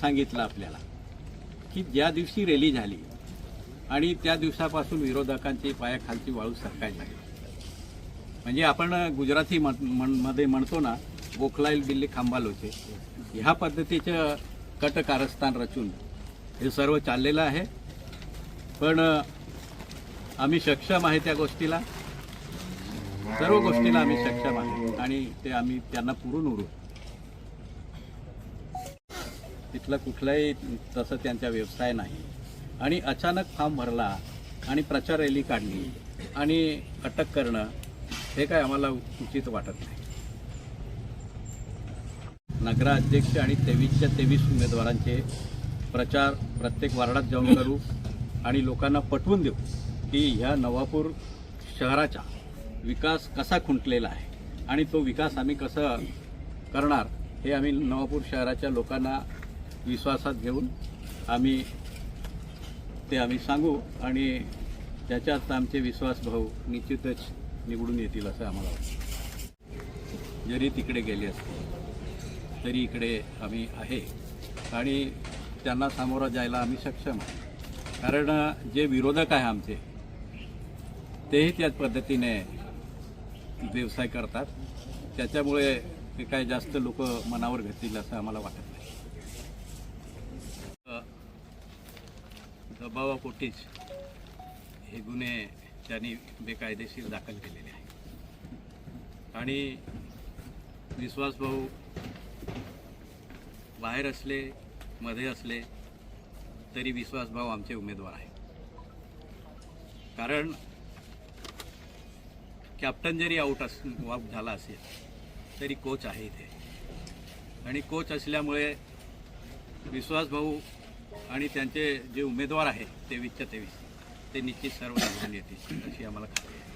सांगितलं आपल्याला की ज्या दिवशी रॅली झाली आणि त्या दिवसापासून विरोधकांची पायाखालची वाळू सरकायला लागली. म्हणजे आपण गुजराती म्हण- मनमध्ये म्हणतो ना गोखलाईल दिल्ली खांबालोचे ह्या पद्धतीचं कट कारस्थान रचून हे सर्व चाललेलं आहे. पण आम्ही सक्षम आहे त्या गोष्टीला. सर्व गोष्टीला आम्ही सक्षम आहे आणि ते आम्ही त्यांना पुरून उरू. तिथलं कुठलाही तसं त्यांचा व्यवसाय नाही. आणि अचानक फॉर्म भरला आणि प्रचार रॅली काढली आणि अटक करणं हे काय आम्हाला उचित वाटत नाही. नगराध्यक्ष आणि तेवीसच्या तेवीस उमेदवारांचे प्रचार प्रत्येक वार्डात जाऊन करू आणि लोकांना पटवून देऊ की ह्या नवापूर शहराचा विकास कसा खुंटलेला आहे आणि तो विकास आम्ही कसं करणार हे आम्ही नवापूर शहराच्या लोकांना विश्वासात घेऊन आम्ही ते आम्ही सांगू आणि त्याच्यात आमचे विश्वासभाऊ निश्चितच निवडून येतील असं आम्हाला वाटतं. जरी तिकडे गेले असते तरी इकडे आम्ही आहे आणि त्यांना सामोरं जायला आम्ही सक्षम आहे. कारण जे विरोधक आहे आमचे तेही त्याच पद्धतीने व्यवसाय करतात. त्याच्यामुळे ते काय जास्त लोक मनावर घेतील असं आम्हाला वाटत नाही. दबावापोटीच हे गुन्हे त्यांनी बेकायदेशीर दाखल केलेले आहेत. आणि विश्वासभाऊ बाहेर असले मध्ये असले तरी विश्वासभाऊ आमचे उमेदवार आहे कारण कॅप्टन जरी आऊट अस आऊट झाला असेल तरी कोच आहे इथे. आणि कोच असल्यामुळे विश्वासभाऊ आणि त्यांचे जे उमेदवार आहेत तेवीसच्या तेवीस ते निश्चित सर्व निवडून येतील अशी आम्हाला खात्री आहे.